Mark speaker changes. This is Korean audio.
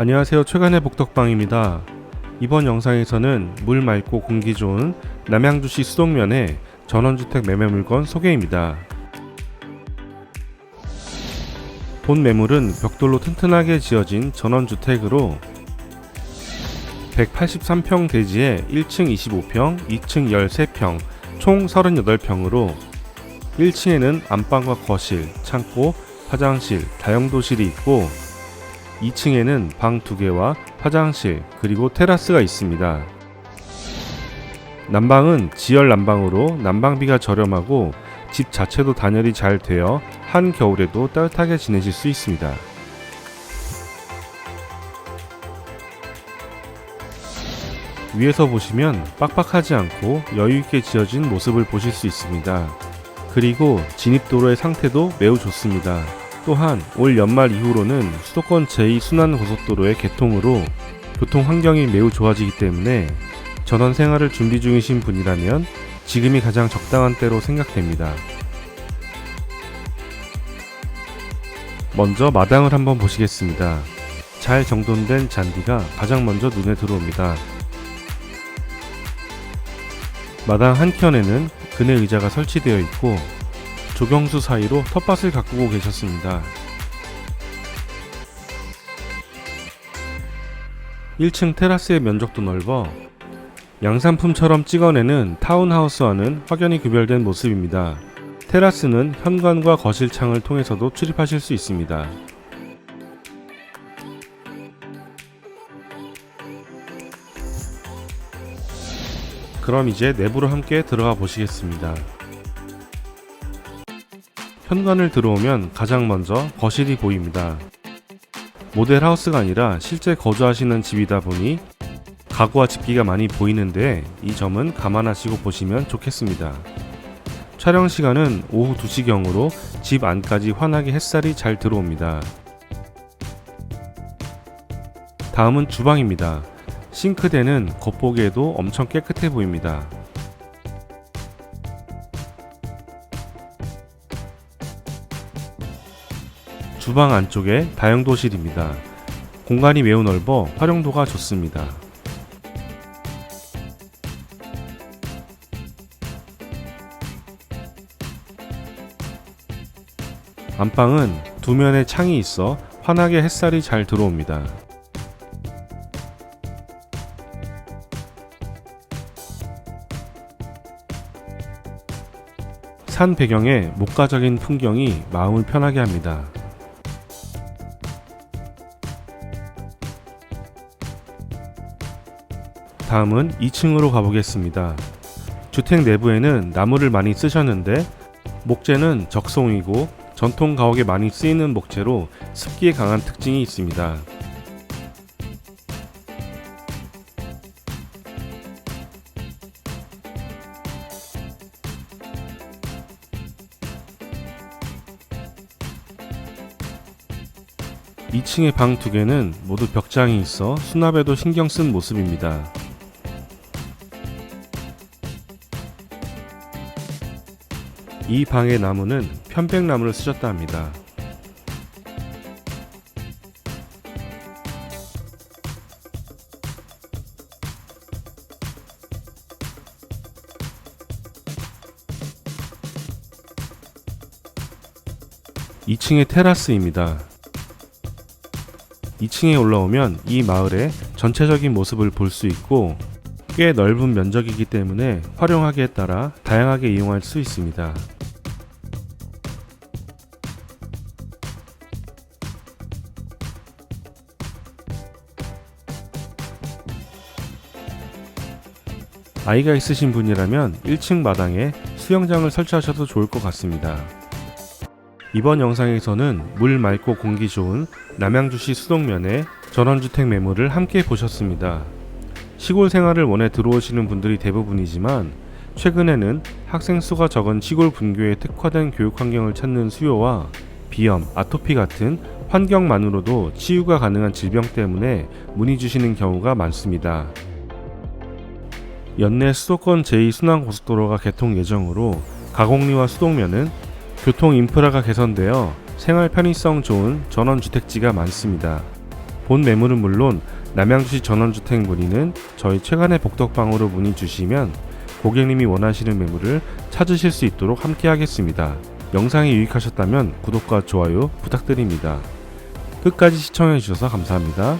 Speaker 1: 안녕하세요. 최간의 복덕방입니다. 이번 영상에서는 물 맑고 공기 좋은 남양주시 수동면의 전원주택 매매 물건 소개입니다. 본 매물은 벽돌로 튼튼하게 지어진 전원주택으로 183평 대지에 1층 25평, 2층 13평, 총 38평으로 1층에는 안방과 거실, 창고, 화장실, 다용도실이 있고 2층에는 방 2개와 화장실 그리고 테라스가 있습니다. 난방은 지열 난방으로 난방비가 저렴하고 집 자체도 단열이 잘 되어 한겨울에도 따뜻하게 지내실 수 있습니다. 위에서 보시면 빡빡하지 않고 여유있게 지어진 모습을 보실 수 있습니다. 그리고 진입도로의 상태도 매우 좋습니다. 또한 올 연말 이후로는 수도권 제2순환고속도로의 개통으로 교통 환경이 매우 좋아지기 때문에 전원 생활을 준비 중이신 분이라면 지금이 가장 적당한 때로 생각됩니다. 먼저 마당을 한번 보시겠습니다. 잘 정돈된 잔디가 가장 먼저 눈에 들어옵니다. 마당 한켠에는 그네 의자가 설치되어 있고 조경수 사이로 텃밭을 가꾸고 계셨습니다. 1층 테라스의 면적도 넓어 양산품처럼 찍어내는 타운하우스와는 확연히 구별된 모습입니다. 테라스는 현관과 거실 창을 통해서도 출입하실 수 있습니다. 그럼 이제 내부로 함께 들어가 보시겠습니다. 현관을 들어오면 가장 먼저 거실이 보입니다. 모델 하우스가 아니라 실제 거주하시는 집이다 보니 가구와 집기가 많이 보이는데 이 점은 감안하시고 보시면 좋겠습니다. 촬영 시간은 오후 2시경으로 집 안까지 환하게 햇살이 잘 들어옵니다. 다음은 주방입니다. 싱크대는 겉보기에도 엄청 깨끗해 보입니다. 주방 안쪽에 다용도실입니다. 공간이 매우 넓어 활용도가 좋습니다. 안방은 두 면에 창이 있어 환하게 햇살이 잘 들어옵니다. 산 배경에 목가적인 풍경이 마음을 편하게 합니다. 다음은 2층으로 가보겠습니다. 주택 내부에는 나무를 많이 쓰셨는데 목재는 적송이고 전통 가옥에 많이 쓰이는 목재로 습기에 강한 특징이 있습니다. (2층의) 방 두 개는 모두 벽장이 있어 수납에도 신경 쓴 모습입니다. 이 방의 나무는 편백나무를 쓰셨다 합니다. (2층의) 테라스입니다. 2층에 올라오면 이 마을의 전체적인 모습을 볼 수 있고 꽤 넓은 면적이기 때문에 활용하기에 따라 다양하게 이용할 수 있습니다. 아이가 있으신 분이라면 1층 마당에 수영장을 설치하셔도 좋을 것 같습니다. 이번 영상에서는 물 맑고 공기 좋은 남양주시 수동면의 전원주택 매물을 함께 보셨습니다. 시골 생활을 원해 들어오시는 분들이 대부분이지만 최근에는 학생 수가 적은 시골 분교에 특화된 교육 환경을 찾는 수요와 비염, 아토피 같은 환경만으로도 치유가 가능한 질병 때문에 문의 주시는 경우가 많습니다. 연내 수도권 제2순환고속도로가 개통 예정으로 가곡리와 수동면은 교통 인프라가 개선되어 생활 편의성 좋은 전원주택지가 많습니다. 본 매물은 물론 남양주시 전원주택 문의는 저희 최간의 복덕방으로 문의 주시면 고객님이 원하시는 매물을 찾으실 수 있도록 함께 하겠습니다. 영상이 유익하셨다면 구독과 좋아요 부탁드립니다. 끝까지 시청해 주셔서 감사합니다.